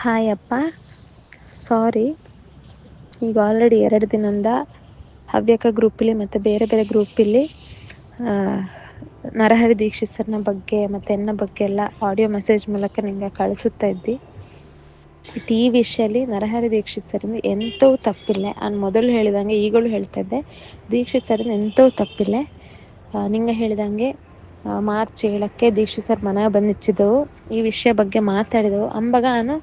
Hi ಅಪ್ಪ. ಸಾರಿ ಈಗ already ಎರಡು ದಿನದಿಂದ ಹವ್ಯಕ ಗ್ರೂಪಲ್ಲಿ ಮತ್ತು ಬೇರೆ ಬೇರೆ ಗ್ರೂಪಲ್ಲಿ ನರಹರಿ ದೀಕ್ಷಿತ್ ಸರ್ನ ಬಗ್ಗೆ ಮತ್ತು ಎನ್ನ ಬಗ್ಗೆ ಎಲ್ಲ ಆಡಿಯೋ ಮೆಸೇಜ್ ಮೂಲಕ ನಿಮಗೆ ಕಳಿಸುತ್ತಾ ಇದ್ದಿ. ಬಟ್ ಈ ನರಹರಿ ದೀಕ್ಷಿತ್ ಸರಿಂದ ಎಂಥವು ತಪ್ಪಿಲ್ಲ. ನಾನು ಮೊದಲು ಹೇಳಿದಂಗೆ ಈಗಲೂ ಹೇಳ್ತಾ ಇದ್ದೆ. ದೀಕ್ಷಿತ್ ಸರಿಂದ ಎಂಥವು ತಪ್ಪಿಲ್ಲ. ನಿಂಗೆ ಹೇಳಿದಂಗೆ ಮಾರ್ಚ್ ಏಳಕ್ಕೆ ದೀಕ್ಷಿತ್ ಸರ್ ಮನೆಗೆ ಬಂದಿಚ್ಚಿದ್ದೆವು ಈ ವಿಷಯ ಬಗ್ಗೆ ಮಾತಾಡಿದೆವು. ಅಂಬಾಗ ನಾನು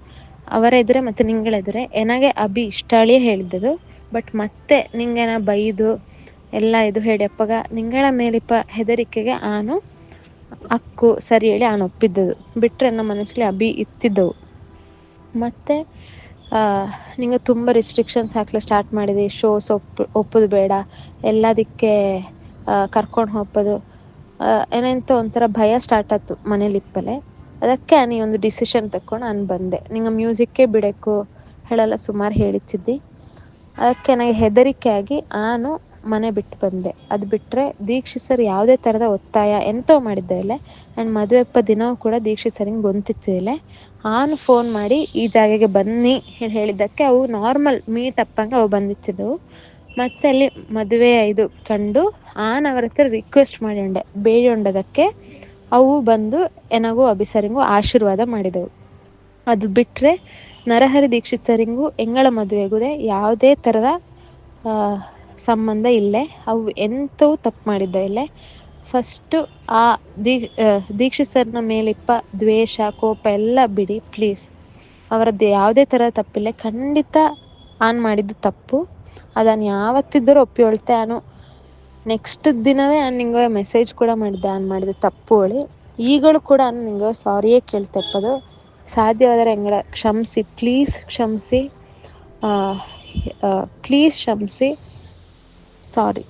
ಅವರ ಎದುರೇ ಮತ್ತು ನಿಂಗಳೆದುರೆ ಎನಗೆ ಅಭಿ ಇಷ್ಟಾಳಿಯೇ ಹೇಳಿದ್ದದು. ಬಟ್ ಮತ್ತೆ ನಿಂಗೆನ ಬೈದು, ಎಲ್ಲ ಇದು ಹೇಳಿ ಅಪ್ಪಗ, ನಿಂಗಳ ಮೇಲಿಪ್ಪ ಹೆದರಿಕೆಗೆ ಆನು ಅಕ್ಕು ಸರಿ ಹೇಳಿ ಆನು ಒಪ್ಪಿದ್ದದು. ಬಿಟ್ಟರೆ ನಮ್ಮ ಮನಸ್ಸಲ್ಲಿ ಅಭಿ ಇತ್ತಿದ್ದವು. ಮತ್ತು ನಿಂಗೆ ತುಂಬ ರಿಸ್ಟ್ರಿಕ್ಷನ್ಸ್ ಹಾಕ್ಲಿಕ್ಕೆ ಸ್ಟಾರ್ಟ್ ಮಾಡಿದೆ. ಶೋಸ್ ಒಪ್ಪು ಒಪ್ಪೋದು ಬೇಡ. ಎಲ್ಲದಕ್ಕೆ ಕರ್ಕೊಂಡು ಹೋಗೋದು ಏನಂತ ಒಂಥರ ಭಯ ಸ್ಟಾರ್ಟ್ ಆಯ್ತು ಮನೇಲಿ ಇಪ್ಪಲೆ ಅದಕ್ಕೆ ನೀ ಒಂದು ಡಿಸಿಷನ್ ತಕ್ಕೊಂಡು ನಾನು ಬಂದೆ. ನಿಂಗೆ ಮ್ಯೂಸಿಕ್ಕೇ ಬಿಡಬೇಕು ಹೇಳೆಲ್ಲ, ಸುಮಾರು ಹೇಳಿತಿದ್ದಿ ಅದಕ್ಕೆ ನನಗೆ ಹೆದರಿಕೆ ಆಗಿ ನಾನು ಮನೆ ಬಿಟ್ಟು ಬಂದೆ. ಅದು ಬಿಟ್ಟರೆ ದೀಕ್ಷಿತ್ ಸರ್ ಯಾವುದೇ ಥರದ ಒತ್ತಾಯ ಎಂತೋ ಮಾಡಿದ್ದೆ ಇಲ್ಲ ಆ್ಯಂಡ್ ಮದುವೆಪ್ಪ ದಿನವೂ ಕೂಡ ದೀಕ್ಷಿತ್ ಸರಿಂಗೆ ಗೊತ್ತಿತ್ತಿಲ್ಲ ಆನು ಫೋನ್ ಮಾಡಿ ಈ ಜಾಗಕ್ಕೆ ಬನ್ನಿ ಹೇಳಿ ಹೇಳಿದ್ದಕ್ಕೆ ಅವು ನಾರ್ಮಲ್ ಮೀಟ್ ಅಪ್ಪಂಗೆ ಅವು ಬಂದಿತ್ತಿದ್ದವು. ಮತ್ತು ಅಲ್ಲಿ ಮದುವೆ ಇದು ಕಂಡು ಆನ್ ಹತ್ರ ರಿಕ್ವೆಸ್ಟ್ ಮಾಡಿಂಡೆ ಬೇಡಿಕೊಂಡದಕ್ಕೆ ಅವು ಬಂದು ಎನಗೂ ಅಭಿಸರಿಂಗು ಆಶೀರ್ವಾದ ಮಾಡಿದವು. ಅದು ಬಿಟ್ಟರೆ ನರಹರಿ ದೀಕ್ಷಿತ್ ಸರಿಂಗೂ ಎಂಗಳ ಮದುವೆಗೂ ಯಾವುದೇ ಥರದ ಸಂಬಂಧ ಇಲ್ಲೇ. ಅವು ಎಂಥವು ತಪ್ಪು ಮಾಡಿದ್ದ ಇಲ್ಲೇ. ಫಸ್ಟು ಆ ದೀಕ್ಷಿತ್ ಸರ್ನ ಮೇಲಿಪ್ಪ ದ್ವೇಷ, ಕೋಪ ಎಲ್ಲ ಬಿಡಿ ಪ್ಲೀಸ್ ಅವರದ್ದು ಯಾವುದೇ ಥರ ತಪ್ಪಿಲ್ಲ. ಖಂಡಿತ ಆನ್ ಮಾಡಿದ್ದು ತಪ್ಪು. ಅದನ್ನು ಯಾವತ್ತಿದ್ದರೂ ಒಪ್ಪಿಕೊಳ್ತೆ ನಾನು ನೆಕ್ಸ್ಟ್ ದಿನವೇ ನಾನು ನಿಂಗೆ ಮೆಸೇಜ್ ಕೂಡ ಮಾಡಿದ್ದೆ. ಆನ್ ಮಾಡಿದ ತಪ್ಪು ಹೇಳಿ. ಈಗಲೂ ಕೂಡ ನಾನು ನಿಂಗೆ ಸಾರಿಯೇ ಕೇಳ್ತಪ್ಪದು ಸಾಧ್ಯವಾದರೆ ಹೆಂಗಡ ಕ್ಷಮಿಸಿ ಪ್ಲೀಸ್ ಕ್ಷಮಿಸಿ. ಪ್ಲೀಸ್ ಕ್ಷಮಿಸಿ. ಸಾರಿ